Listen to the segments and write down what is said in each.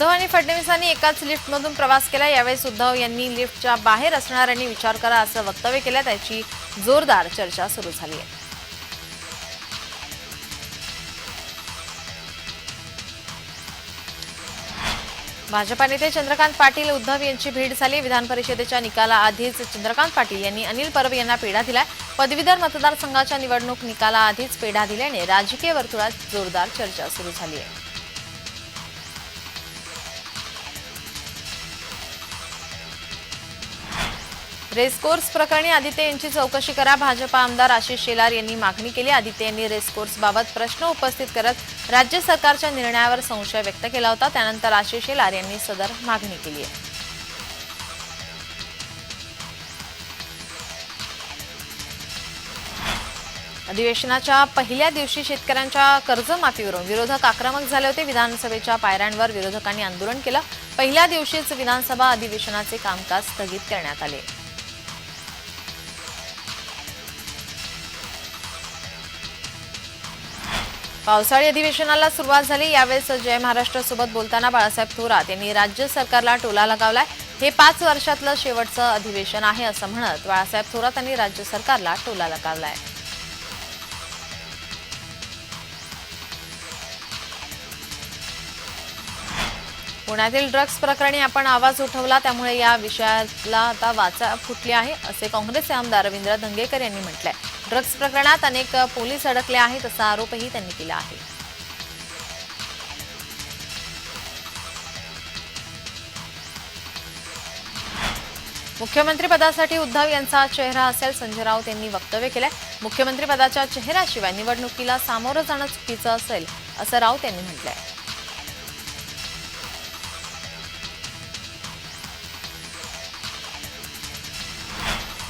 उद्धव आणि फडणवीसांनी एकाच लिफ्टमधून प्रवास केला. यावेळेस उद्धव यांनी लिफ्टच्या बाहेर असणाऱ्यांनी विचार करा असं वक्तव्य केलं त्याची जोरदार चर्चा सुरू झाली आहे. भाजपा नेते चंद्रकांत पाटील उद्धव यांची भेट झाली. विधान परिषदेच्या निकालाआधीच चंद्रकांत पाटील यांनी अनिल परब यांना पेढा दिलाय. पदवीधर मतदारसंघाच्या निवडणूक निकालाआधीच पेढा दिल्याने राजकीय वर्तुळात जोरदार चर्चा सुरू झाली आहे. रेसकोर्स प्रकरणी आदित्य यांची चौकशी करा. भाजपा आमदार आशिष शेलार यांनी मागणी केली. आदित्य यांनी रेसकोर्सबाबत प्रश्न उपस्थित करत राज्य सरकारच्या निर्णयावर संशय व्यक्त केला होता. त्यानंतर आशिष शेलार यांनी सदर मागणी केली आहे. अधिवेशनाच्या पहिल्या दिवशी शेतकऱ्यांच्या कर्जमाफीवरून विरोधक आक्रमक झाले होते. विधानसभेच्या पायऱ्यांवर विरोधकांनी आंदोलन केलं. पहिल्या दिवशीच विधानसभा अधिवेशनाचे कामकाज स्थगित करण्यात आले. पावसाळी अधिवेशनाला सुरुवात झाली. यावेळेस जय महाराष्ट्रासोबत बोलताना बाळासाहेब थोरात यांनी राज्य सरकारला टोला लगावलाय. हे पाच वर्षातलं शेवटचं अधिवेशन आहे असं म्हणत बाळासाहेब थोरात यांनी राज्य सरकारला टोला लगावलाय. पुण्यातील ड्रग्ज प्रकरणी आपण आवाज उठवला त्यामुळे या विषयाला आता वाचा फुटली आहे असे काँग्रेसचे आमदार रवींद्र धंगेकर यांनी म्हटलंय. ड्रग्ज प्रकरणात अनेक पोलीस अडकले आहेत असा आरोपही त्यांनी केला आहे. मुख्यमंत्री पदासाठी उद्धव यांचा चेहरा असेल संजय राऊत यांनी वक्तव्य केलंय. मुख्यमंत्री पदाच्या चेहऱ्याशिवाय निवडणुकीला सामोरं जाणं चुकीचं असेल असं राऊत यांनी म्हटलंय.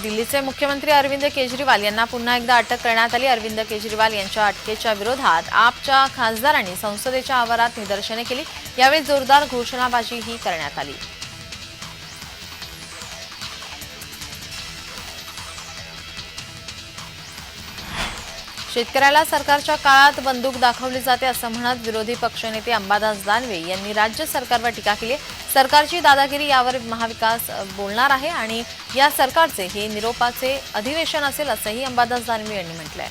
दिल्लीचे मुख्यमंत्री अरविंद केजरीवाल यांना पुन्हा एकदा अटक करण्यात आली. अरविंद केजरीवाल यांच्या अटकेच्या विरोधात आपच्या खासदारांनी संसदेच्या आवारात निदर्शने केली. यावेळी जोरदार घोषणाबाजीही करण्यात आली. शेतकऱ्याला सरकारच्या काळात बंदूक दाखवली जाते असं म्हणत विरोधी पक्षनेते अंबादास दानवे यांनी राज्य सरकारवर टीका केली आहे. सरकारची दादागिरी यावर महाविकास बोलणार आहे आणि या सरकारचे हे निरोपाचे अधिवेशन असेल असंही अंबादास दानवे यांनी म्हटलंय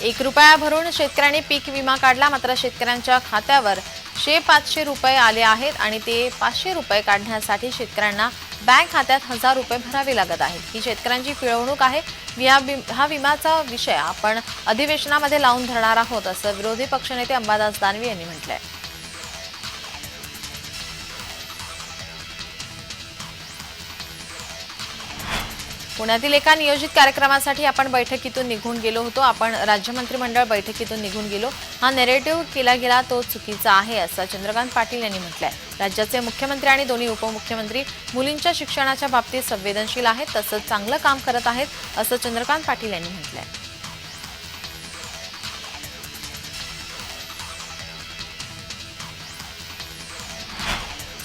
एक रुपया भरून शेतकऱ्यांनी पीक विमा काढला मात्र शेतकऱ्यांच्या खात्यावर शे पाचशे रुपये आले आहेत आणि ते पाचशे रुपये काढण्यासाठी शेतकऱ्यांना बँक खात्यात हजार रुपये भरावे लागत आहेत. ही शेतकऱ्यांची पिळवणूक आहे. या हा विम्याचा विषय आपण अधिवेशनामध्ये लावून धरणार आहोत असं विरोधी पक्षनेते अंबादास दानवे यांनी म्हटलंय. पुण्यातील एका नियोजित कार्यक्रमासाठी आपण बैठकीतून निघून गेलो होतो. आपण राज्य मंत्रिमंडळ बैठकीतून निघून गेलो. हा नेरेटिव्ह केला गेला तो चुकीचा आहे असं चंद्रकांत पाटील यांनी म्हटलंय. राज्याचे मुख्यमंत्री आणि दोन्ही उपमुख्यमंत्री मुलींच्या शिक्षणाच्या बाबतीत संवेदनशील आहेत तसंच चांगलं काम करत आहेत असं चंद्रकांत पाटील यांनी म्हटलंय.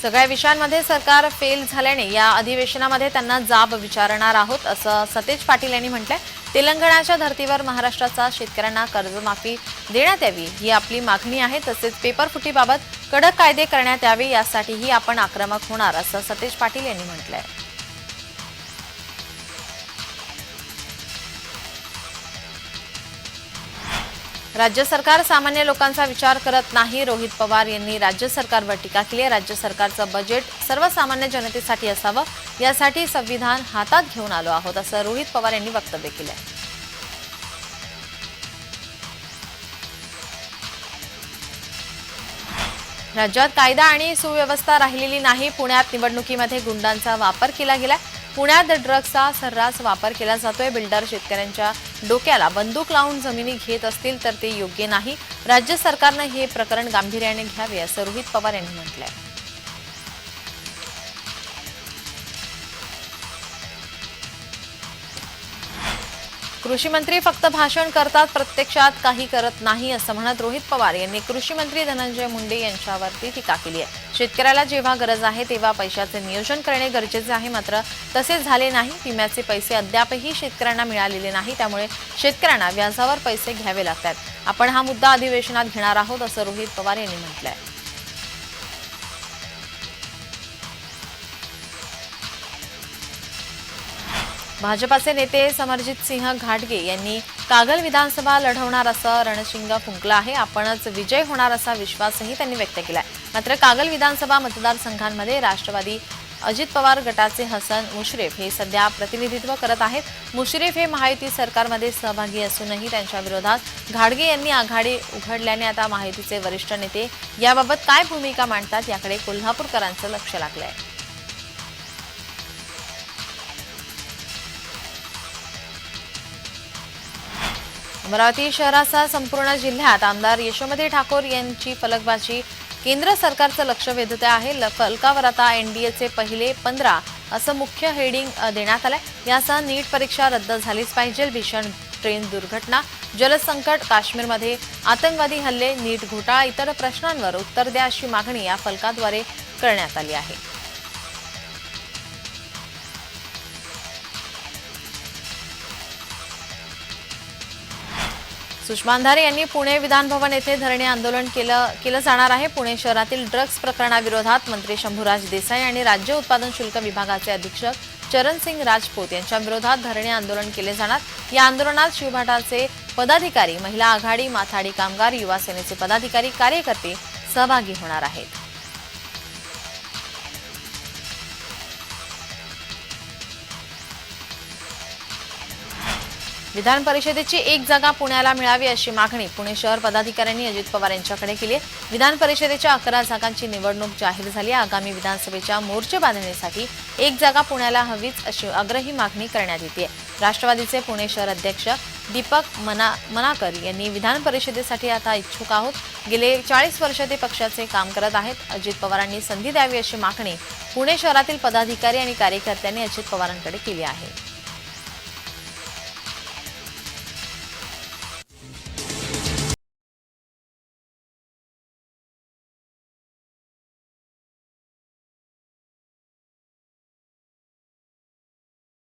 सगळ्या विषयांमध्ये सरकार फेल झाल्याने या अधिवेशनामध्ये त्यांना जाब विचारणार आहोत असं सतेज पाटील यांनी म्हटलंय. तेलंगणाच्या धर्तीवर महाराष्ट्राचा शेतकऱ्यांना कर्जमाफी देण्यात यावी ही आपली मागणी आहे. तसेच पेपर फुटीबाबत कडक कायदे करण्यात यावे यासाठीही आपण आक्रमक होणार असं सतेज पाटील यांनी म्हटलंय. राज्य सरकार सामान्य लोकांचा विचार करत नाही. रोहित पवार यांनी राज्य सरकारवर टीका केली आहे. राज्य सरकारचं बजेट सर्वसामान्य जनतेसाठी असावं. यासाठी संविधान हातात घेऊन आलो आहोत असं रोहित पवार यांनी वक्तव्य केलं आहे. राज्यात कायदा आणि सुव्यवस्था राहिलेली नाही. पुण्यात निवडणुकीमध्ये गुंडांचा वापर केला गेलाय. पुण्यात ड्रग्सचा सर्रास वापर केला जातोय. बिल्डर शेतकऱ्यांच्या डोक्याला बंदूक लावून जमिनी घेत असतील तर ते योग्य नाही. राज्य सरकारनं हे प्रकरण गांभीर्याने घ्यावे असं रोहित पवार यांनी म्हटलं आहे कृषी मंत्री फक्त भाषण करतात प्रत्यक्षात काही करत नाही असं म्हणत रोहित पवार यांनी कृषी मंत्री धनंजय मुंडे यांच्यावरती टीका केली आहे. शेतकऱ्याला जेव्हा गरज आहे तेव्हा पैशाचे नियोजन करणे गरजेचे आहे मात्र तसे झाले नाही. विम्याचे पैसे अद्यापही शेतकऱ्यांना मिळालेले नाही त्यामुळे शेतकऱ्यांना व्याजावर पैसे घ्यावे लागतात. आपण हा मुद्दा अधिवेशनात घेणार आहोत असं रोहित पवार यांनी म्हटलं आहे भाजपाचे नेते समरजित सिंह घाटगे यांनी कागल विधानसभा लढवणार असं रणशिंग फुंकलं आहे. आपणच विजय होणार असा विश्वासही त्यांनी व्यक्त केलाय. मात्र कागल विधानसभा मतदारसंघांमध्ये राष्ट्रवादी अजित पवार गटाचे हसन मुश्रीफ हे सध्या प्रतिनिधित्व करत आहेत. मुश्रीफ हे महायुती सरकारमध्ये सहभागी असूनही त्यांच्या विरोधात घाडगे यांनी आघाडी उघडल्याने आता महायुतीचे वरिष्ठ नेते याबाबत काय भूमिका मांडतात याकडे कोल्हापूरकरांचं लक्ष लागलं आहे अमरावती शहरासह संपूर्ण जिल्ह्यात आमदार यशोमती ठाकूर यांची फलकबाजी. केंद्र सरकारचं लक्ष वेधते आहे. ल- फलकावर आता एनडीएचे पहिले पंधरा असं मुख्य हेडिंग देण्यात आलंय. यासह नीट परीक्षा रद्द झालीच पाहिजे. भीषण ट्रेन दुर्घटना. जलसंकट काश्मीरमध्ये आतंकवादी हल्ले नीट घोटाळा इतर प्रश्नांवर उत्तर द्या अशी मागणी या फलकाद्वारे करण्यात आली आहे. सुषमा अंधारे यांनी पुणे विधानभवन येथे धरणे आंदोलन केलं केलं जाणार आहे. पुणे शहरातील ड्रग्ज प्रकरणाविरोधात मंत्री शंभूराज देसाई आणि राज्य उत्पादन शुल्क विभागाचे अधीक्षक चरणसिंग राजपूत यांच्या विरोधात धरणे आंदोलन केले जाणार. या आंदोलनात शिवभाटाचे पदाधिकारी महिला आघाडी माथाडी कामगार युवा सेनेचे पदाधिकारी कार्यकर्ते सहभागी होणार आहेत. विधान परिषदेची एक जागा पुण्याला मिळावी अशी मागणी पुणे शहर पदाधिकाऱ्यांनी अजित पवार यांच्याकडे केली. आहे विधान परिषदेच्या अकरा जागांची निवडणूक जाहीर झाली. आगामी विधानसभेच्या मोर्चे बांधणीसाठी एक जागा पुण्याला हवीच अशी आग्रही मागणी करण्यात येते. राष्ट्रवादीचे पुणे शहर अध्यक्ष दीपक मना मनाकर यांनी विधान परिषदेसाठी आता इच्छुक आहोत. गेले चाळीस वर्ष ते पक्षाचे काम करत आहेत. अजित पवारांनी संधी द्यावी अशी मागणी पुणे शहरातील पदाधिकारी आणि कार्यकर्त्यांनी अजित पवारांकडे केली आहे.